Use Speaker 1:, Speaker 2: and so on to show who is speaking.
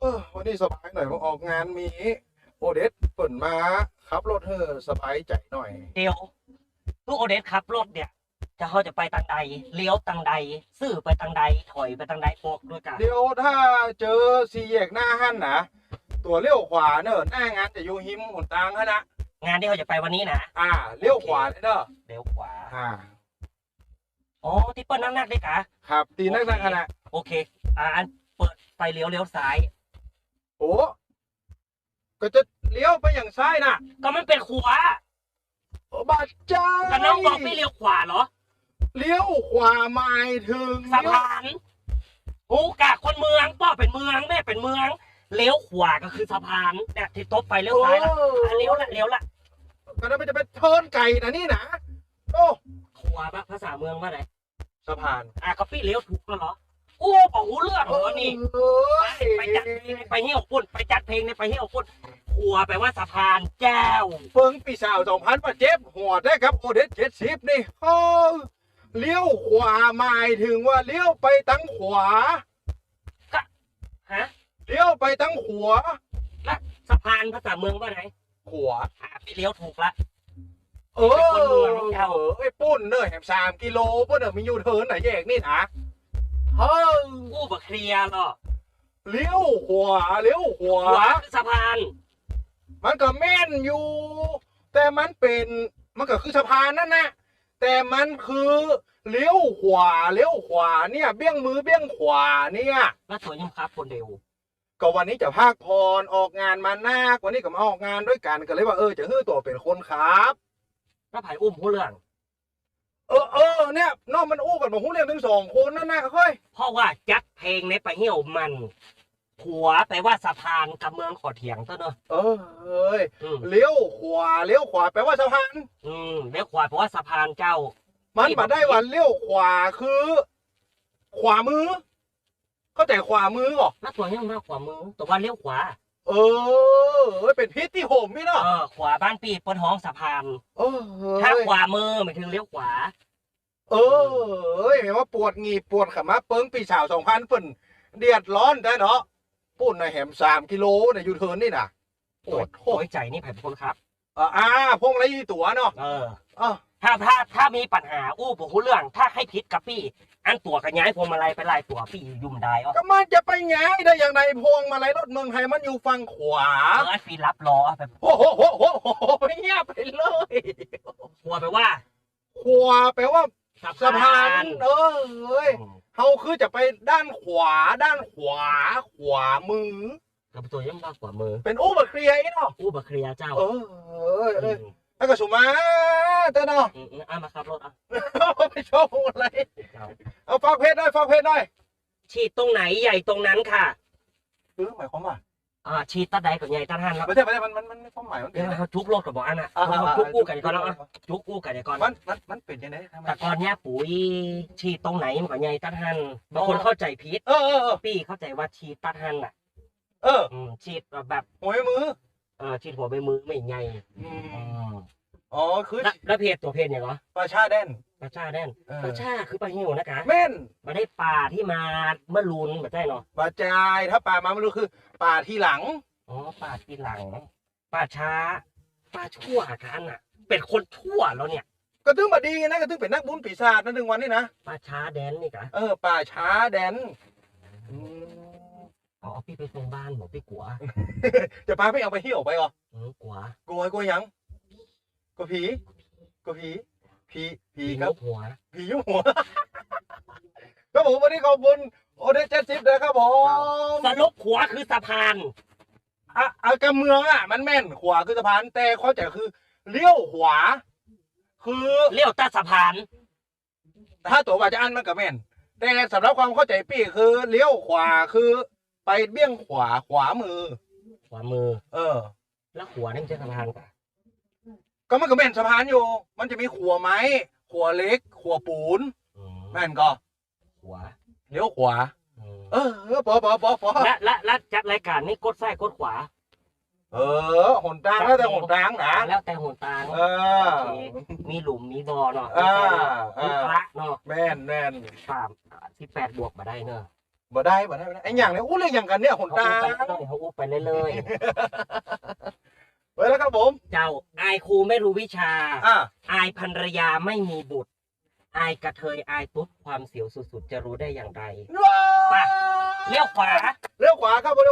Speaker 1: เออวันนี้สบายหน่อยมาออกงานมี โอเดสเปิ่นมาขับรถเธอสบายใจหน่อย
Speaker 2: เดียวลูกโอเดสขับรถเนี่ย จะเขาจะไปทางใด เลี้ยวทางใด ซื้อไปทางใด ถอยไปทางใดบอกด้วยกัน
Speaker 1: เดี๋ยวถ้าเจอสี่แยกหน้าหันนะตัวเลี้ยวขวาเนอะหน้างานจะอยู่หิมหนทางฮะนะ
Speaker 2: งานที่เขาจะไปวันนี้นะ
Speaker 1: อ่าเลี้ยวขวาเนอะ
Speaker 2: เลี้ยวขวา
Speaker 1: อ่า
Speaker 2: อ๋อที่เปิ้ลนั่งนักๆด้วยกะ
Speaker 1: ครับ ตีนักนักขนาด
Speaker 2: โอเค อ่าอันเปิดไฟเลี้ยวเลี้ยวซ้าย
Speaker 1: โอ้ก็จะเลี้ยวไปอย่างซ้ายนะ
Speaker 2: ก็มันเป็นขวา
Speaker 1: โอ้บาดใจ
Speaker 2: แต่น้องบอกไม่เลี้ยวขวาเหรอ
Speaker 1: เลี้ยวขวาหมายถึง
Speaker 2: สะพานหูกะคนเมืองป้อเป็นเมืองแม่เป็นเมือง เลี้ยวขวาก็คือสะพานเนี่ยที่ตบไปเลี้ยวซ้ายละอะเลี้ยวละเลี้ยวละ
Speaker 1: ก็ได้ไปจะไปเทิร์นไก่นะนี่นะโอ้
Speaker 2: ขวาปะภาษาเมืองว่าไหน
Speaker 1: สะพาน
Speaker 2: อะก็พี่เลี้ยวถูกแล้วเหรอ โอ้บอกหูเรื่องเหรอนี่
Speaker 1: เอ้ย
Speaker 2: ไปจัดเพลงไปเหี่ยวปุ่นไปจัดเพลงในไปเหี่ยวปุ่นขัวแปลว่าสะพานแจ้ว
Speaker 1: เฟิงปีสาวสองพันมาเจ็บหัวได้ครับโอเดสเจ็ดสิบนี่โอ้เลี้ยวขวาหมายถึงว่าเลี้ยวไปตั้งขวา
Speaker 2: ฮะ
Speaker 1: เลี้ยวไปตั้งขวา
Speaker 2: สะพานภาษาเมืองว่าไหน
Speaker 1: ขวา
Speaker 2: อะพี่เลี้ยวถูกละ
Speaker 1: เออ
Speaker 2: เป็นคนเมืองเจ้า
Speaker 1: เออไอ้ปุ้นเนอะแหมสามกิโลปุ้นเนอะมียูเทิร์นไหนแยกนี่นะ เฮ้ย
Speaker 2: อู้บะเคลียร์เหรอ
Speaker 1: เลี้ยวขวาเลี้ยวขวา
Speaker 2: ขวาคือสะพาน
Speaker 1: มันก็แม่นอยู่ แต่มันเป็นมันก็คือสะพานนั่นนะแต่มันคือเลี้ยวขวาเลี้ยวขวาเนี่ย เบี้ยงมือเบี้ยงขวาเนี่ย
Speaker 2: แล้วสวยยังครับคนเดียว
Speaker 1: ก็วันนี้จะภาคพรออกงานมาหน้ากวันนี้ก็มาออกงานด้วยกันก็เลยว่าเออจะฮื้อตัวเป็นคนครับ
Speaker 2: แล้วไผ่อุ้มผู้เรื่อง
Speaker 1: เออเออเนี่ยนอกมันอู้กันมาหุ้นเรียนถึงสองคนนั่นนะค่อย
Speaker 2: เพราะว่าจัดเพลงในไปเหี่ยวมันขัวแปลว่าสะพานกับเมืองขอเถียงซะเนอะ
Speaker 1: เออเอ้ย
Speaker 2: อืม
Speaker 1: เลี้ยวขวาเลี้ยวขวาแปลว่าสะพาน
Speaker 2: อืมเลี้ยวขวาแปลว่าสะพานเจ้า
Speaker 1: มันมาได้ว่าเลี้ยวขวาคือ ขวามือ เข้าใจขวามือเหรอ
Speaker 2: แล้วตัวยังมากขวามือตัวว่าเลี้ยวขวา
Speaker 1: เออเอ้ยเป็นพิษที่โหมพี่เนาะ
Speaker 2: เออขวาบ้านปีเปิ้นห้องสะพาน
Speaker 1: เออ
Speaker 2: ถ้า
Speaker 1: เอ้ย
Speaker 2: ขวามือหมายถึงเลี้ยวขวา
Speaker 1: เออเอ้ยเห็นว่าปวดงีบปวดขามาเปิ้งปีสาวสองพันเปิ่นเดือดร้อนได้เนาะปุ่นในะแหมสามกิโลในยูเทิร์นนี่นะปวดโค
Speaker 2: โอ้
Speaker 1: ตร
Speaker 2: ยใจนี่ไผ่เป็นคนครับ
Speaker 1: อ่าอ่าพวกไรตัวเนาะ
Speaker 2: เออ
Speaker 1: อะ
Speaker 2: ถ้าถ้าถ้ามีปัญหาอู้ผมรู้เรื่อง ถ้าให้พิษกับพี่ อันตัวกันย้ายพวงมาลัยไปไล่ตัวพี่ยุ่มได้อ๋อ
Speaker 1: ก็มันจะไปแง่ได้อย่างไรพวงมาลัยรถเมืองไทยมันอยู่ฝั่งขวา
Speaker 2: เออไอ้พี่รับรอแบบ
Speaker 1: โอ้โหโหโหโหไปเงียบไปเลย
Speaker 2: กลัวไปว่า
Speaker 1: ขวาแปลว่า สะพานเออเอ้ย
Speaker 2: อืม
Speaker 1: เฮาคือจะไปด้านขวาด้านขวา ขวามือ
Speaker 2: กับตัวยังมากกว่ามือ
Speaker 1: เป็นอู้บักเคลียร์อีเนาะ
Speaker 2: อู้บะเคลียร์เจ้า
Speaker 1: เออเอ้ย
Speaker 2: อื
Speaker 1: เอ้ย
Speaker 2: ม
Speaker 1: แล้วก็สุมาเต้นเนาะ
Speaker 2: อืมอืมอะมาขับรถอะ
Speaker 1: ไปโชว์อะไร
Speaker 2: เจ้า
Speaker 1: เอาฟังเพจได้ฟังเพจได้
Speaker 2: ฉีดตรงไหนใหญ่ตรงนั้นค่ะ
Speaker 1: เออหมายความว่า
Speaker 2: อ่าฉีดตัดใดกับใหญ่ตัดหันแล้ว
Speaker 1: ไม่ใช่ไม่ใช่มันมันมันความหมายมันเป็
Speaker 2: เดี๋
Speaker 1: น
Speaker 2: ยว
Speaker 1: ยังไง
Speaker 2: เขาจุกโลดกับบอกอันน่ะ
Speaker 1: อ่าอ่าอ่า
Speaker 2: จุกกู้กันเดี๋ยวก่อนแล้วอะจุกกู้กันเดี๋ยวก่อน
Speaker 1: มันมันมันเป็นยังไงทำไม
Speaker 2: แต่ก่อนเนี้ยปุ๋ยฉีดตรงไหนมันก็ใหญ่ตัดหันบางคนเข้าใจผิด
Speaker 1: เออเออเออ
Speaker 2: พี่เข้าใจว่าฉีดตัดหันอะ
Speaker 1: เออ
Speaker 2: อืมฉีดแบบ
Speaker 1: หัวมือ
Speaker 2: เออฉีดหัวใบมือไม่ใหญ่
Speaker 1: อื
Speaker 2: อื
Speaker 1: ม
Speaker 2: ม
Speaker 1: อ๋อคือ
Speaker 2: แล้วแล้วเพจตัวเพจอย่างเหรอ
Speaker 1: ปลาชาแดน
Speaker 2: ปลาชาแดน
Speaker 1: เออ
Speaker 2: ปลาชาคือปลาหิวนะคะ
Speaker 1: แม่น
Speaker 2: มาได้ปลาที่มาเมื่อลุนมาได้เนาะ
Speaker 1: ปลาจายถ้าปลามาไม่รู้คือปลาที่หลัง
Speaker 2: อ๋อปลาที่หลังปลาช้าปลาชั่วกันอะ เป็นคนชั่วแล้วเนี่ย
Speaker 1: ก็ตึงมาดีนะก็ตึงเป็นนักบุญปีศาจนั่นหนึ่งวันนี่นะ
Speaker 2: ปลาช้าแดนนี่กะ
Speaker 1: เออป่าช้าแดนอืม
Speaker 2: อ๋อพี่ไปส่งบ้านบอกพี่กัว
Speaker 1: จะพาไปเอาไปเที่ยวไปเหรอ
Speaker 2: อืมกัว
Speaker 1: กลัวกลัวยังกลัวผีกลัวผี ผีผี
Speaker 2: พี่
Speaker 1: ครั
Speaker 2: น
Speaker 1: บ
Speaker 2: กหัว
Speaker 1: ผียุ่งหัวครับผมวันนี้ขอบคุณโอเดเจ็ดสิบนะครับผม
Speaker 2: สรุปขัวคือสะพาน
Speaker 1: อะอะกำเมืองอะ มันแม่นขวาคือสะพานแต่เข้าใจคือเลี้ยวขวา คือ
Speaker 2: เลี้ยวใต้สะพาน
Speaker 1: ถ้าตัวว่าจะอันมันก็แม่น แต่สำหรับความเข้าใจปี้คือเลี้ยวขวาคือไปเบี้ยงขวาขวามือ
Speaker 2: ขวามือ
Speaker 1: เออ
Speaker 2: แล้วขัวนี่มันจะสะพานกะ
Speaker 1: ก็มันก็แม่นสะพานอยู่ มันจะมีขัวไม้ขัวเล็กขัวปูน
Speaker 2: อืม
Speaker 1: แม่นก็
Speaker 2: ขัว
Speaker 1: เลี้ยวขวา
Speaker 2: อืม
Speaker 1: เออเออปอปอปอปอ
Speaker 2: และและและจัดรายการนี่กดซ้ายกดขวา
Speaker 1: เออหนทางแล้วแต่หนทางนะ
Speaker 2: แล้วแต่หนตาง
Speaker 1: เออ
Speaker 2: มีหลุมมีบ่อเนาะ
Speaker 1: อ่า
Speaker 2: มีพระเนาะ
Speaker 1: แม่นแม่น
Speaker 2: สามที่แปดบวกมาได้เนอะ
Speaker 1: บ่ได้บ่ได้บ่ได้ไอ้อย่างเนี่ยอู้เรื่องอย่างกันเนี่ยหน
Speaker 2: เขา
Speaker 1: ตา
Speaker 2: อู้ไปเรื่อยๆเขาอู้ไปเรื่อย
Speaker 1: ไว้แล้วครับผม
Speaker 2: ๆเจ้าอายครูไม่รู้วิชา
Speaker 1: อะ
Speaker 2: อายภรรยาไม่มีบุตร อายกระเทยอายตุ๊ดความเสียวสุดๆ จะรู้ได้อย่างไร
Speaker 1: ว้าว
Speaker 2: ไป เลี้ยวขวา
Speaker 1: เลี้ยวขวาครับเลี้ยว